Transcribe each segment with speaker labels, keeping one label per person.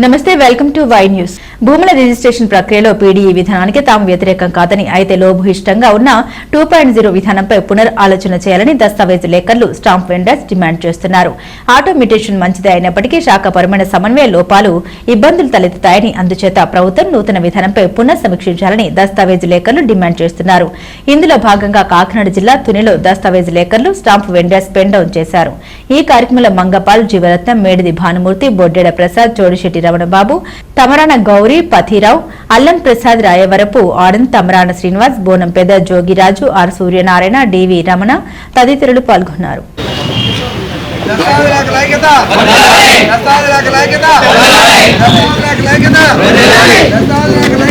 Speaker 1: నమస్తే welcome to Y news. భూముల registration ప్రక్రియలో పీడీఈ విధానానికి తాము వ్యతిరేకం కాదని అయితే లోభూయిష్టంగా ఉన్న టూ పాయింట్ జీరో విధానంపై పునర్ ఆలోచన చేయాలని దస్తావేజు లేఖర్లు స్టాంప్ వెండర్స్ డిమాండ్ చేస్తున్నారు. ఆటోమేటేషన్ మంచిదే అయినప్పటికీ శాఖపరమైన సమన్వయ లోపాలు ఇబ్బందులు తలెత్తుతాయని అందుచేత ప్రభుత్వం నూతన విధానంపై పునః సమీక్షించాలని దస్తావేజు లేఖర్లు డిమాండ్ చేస్తున్నారు. ఇందులో భాగంగా కాకినాడ జిల్లా తునిలో దస్తావేజు లేఖర్లు stamp vendors pen down down చేశారు. ఈ కార్యక్రమంలో మంగపాల్ జీవరత్నం మేడిది భానుమూర్తి బొడ్డెడ ప్రసాద్ చోడిశెట్టి రమణబాబు తమరాన గౌరీ పథీరావు అల్లం Prasad Rayavarapu Anand Tamarana Srinivas Bonam Pedda Jogiraju R Suryanarayana D V Ramana తదితరులు పాల్గొన్నారు.
Speaker 2: దస్తావేజులకు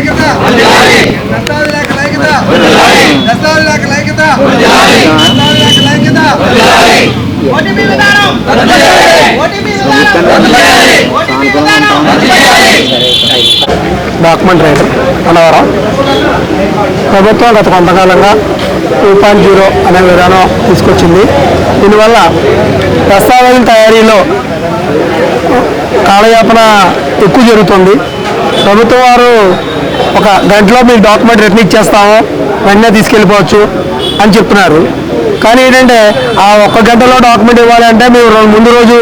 Speaker 3: డాక్యుమెంట్ రైటర్ అన్నవరం ప్రభుత్వం గత కొంతకాలంగా టూ పాయింట్ జీరో అనే విధానం తీసుకొచ్చింది. దీనివల్ల దస్తావేజుల తయారీలో కాలయాపన ఎక్కువ జరుగుతుంది. ప్రభుత్వం వారు ఒక గంటలో మీకు డాక్యుమెంట్ రిటర్న్ ఇచ్చేస్తాము వెంటనే తీసుకెళ్ళిపోవచ్చు అని చెప్తున్నారు. కానీ ఏంటంటే ఆ ఒక్క గంటలో డాక్యుమెంట్ ఇవ్వాలి అంటే మేము ముందు రోజు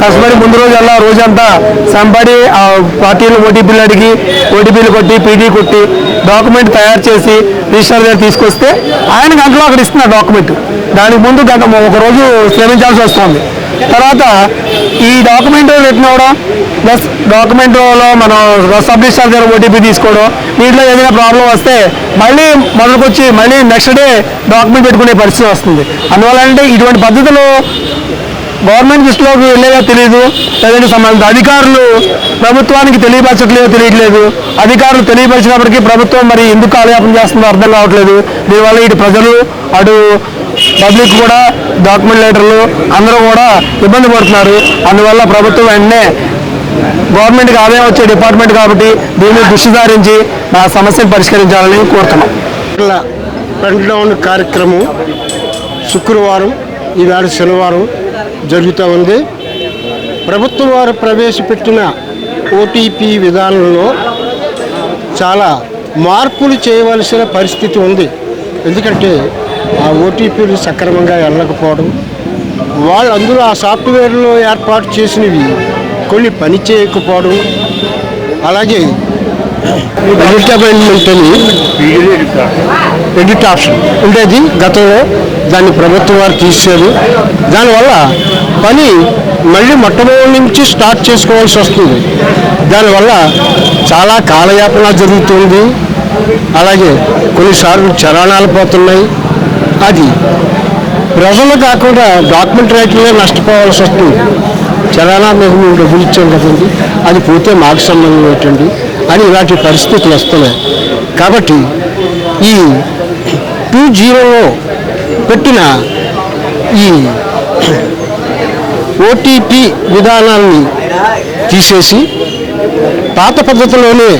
Speaker 3: కష్టపడి ముందు రోజు అలా రోజంతా సంపడి ఆ పార్టీలు ఓటీపీలు అడిగి ఓటీపీలు కొట్టి పీడీ కొట్టి డాక్యుమెంట్ తయారు చేసి రిజిస్టర్ దగ్గర తీసుకొస్తే ఆయన గంటలో అక్కడ ఇస్తున్నారు డాక్యుమెంట్ దానికి ముందు గంట ఒక రోజు శ్రమించాల్సి వస్తుంది. తర్వాత ఈ డాక్యుమెంట్ రిటర్న్ అవ్వడం ప్లస్ డాక్యుమెంట్లో మనం సబ్ రిజిస్టర్ దగ్గర ఓటీపీ తీసుకోవడం వీటిలో ఏదైనా ప్రాబ్లం వస్తే మళ్ళీ మొదలుకొచ్చి మళ్ళీ నెక్స్ట్ డే డాక్యుమెంట్ పెట్టుకునే పరిస్థితి వస్తుంది. అందువల్ల అంటే ఇటువంటి పద్ధతులు గవర్నమెంట్ దృష్టిలోకి వెళ్ళేదో తెలియదు లేదంటే సంబంధిత అధికారులు ప్రభుత్వానికి తెలియపరచట్లేదో తెలియట్లేదు. అధికారులు తెలియపరిచినప్పటికీ ప్రభుత్వం మరి ఎందుకు కాలయాపన చేస్తుందో అర్థం కావట్లేదు. దీనివల్ల ఇటు ప్రజలు అటు పబ్లిక్ కూడా డాక్యుమెంట్ లెటర్లు అందరూ కూడా ఇబ్బంది పడుతున్నారు. అందువల్ల ప్రభుత్వం వెంటనే గవర్నమెంట్కి ఆదాయం వచ్చే డిపార్ట్మెంట్ కాబట్టి దీన్ని దృష్టి సారించి నా సమస్యను పరిష్కరించాలని కోరుతున్నాం.
Speaker 4: పెన్ డౌన్ కార్యక్రమం శుక్రవారం ఈనాడు శనివారం జరుగుతూ ఉంది. ప్రభుత్వం వారు ప్రవేశపెట్టిన ఓటీపీ విధానంలో చాలా మార్పులు చేయవలసిన పరిస్థితి ఉంది. ఎందుకంటే ఆ ఓటీపీలు సక్రమంగా వెళ్ళకపోవడం వాళ్ళు అందులో ఆ సాఫ్ట్వేర్లో ఏర్పాటు చేసినవి కొన్ని పని చేయకపోవడం అలాగే ఎడిట్ అపాయింట్మెంట్ అని ఎడిట్ ఆప్షన్ ఉండేది గతంలో దాన్ని ప్రభుత్వం వారు తీసేది. దానివల్ల పని మళ్ళీ మొట్టమొదటి నుంచి స్టార్ట్ చేసుకోవాల్సి వస్తుంది. దానివల్ల చాలా కాలయాపన జరుగుతుంది. అలాగే కొన్నిసార్లు చరణాలు పోతున్నాయి. అది ప్రజలు కాకుండా డాక్యుమెంట్ రైటర్లే నష్టపోవాల్సి వస్తుంది. చలానా మీద మేము డబ్బులు ఇచ్చాం కదండి. అది పోతే మాకు సంబంధం ఏంటండి? అని ఇలాంటి పరిస్థితులు వస్తున్నాయి. కాబట్టి ఈ టూ జీరోలో పెట్టిన ఈ ఓటీపీ విధానాన్ని తీసేసి పాత పద్ధతిలోనే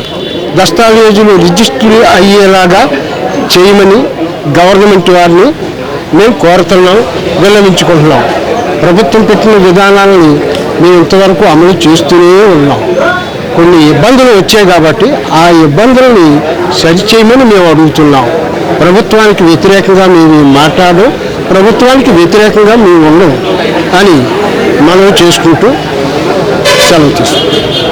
Speaker 4: దస్తావేజులు రిజిస్టర్ అయ్యేలాగా చేయమని గవర్నమెంట్ వారిని మేము కోరుతున్నాం విన్నవించుకుంటున్నాం. ప్రభుత్వం పెట్టిన విధానాలని మేము ఇంతవరకు అమలు చేస్తూనే ఉన్నాం. కొన్ని ఇబ్బందులు వచ్చాయి కాబట్టి ఆ ఇబ్బందులని సరిచేయమని మేము అడుగుతున్నాం. ప్రభుత్వానికి వ్యతిరేకంగా మేము మాట్లాడడం ప్రభుత్వానికి వ్యతిరేకంగా మేము ఉండం అని మనం చేసుకుంటూ సెలవు తీసుకుంటాం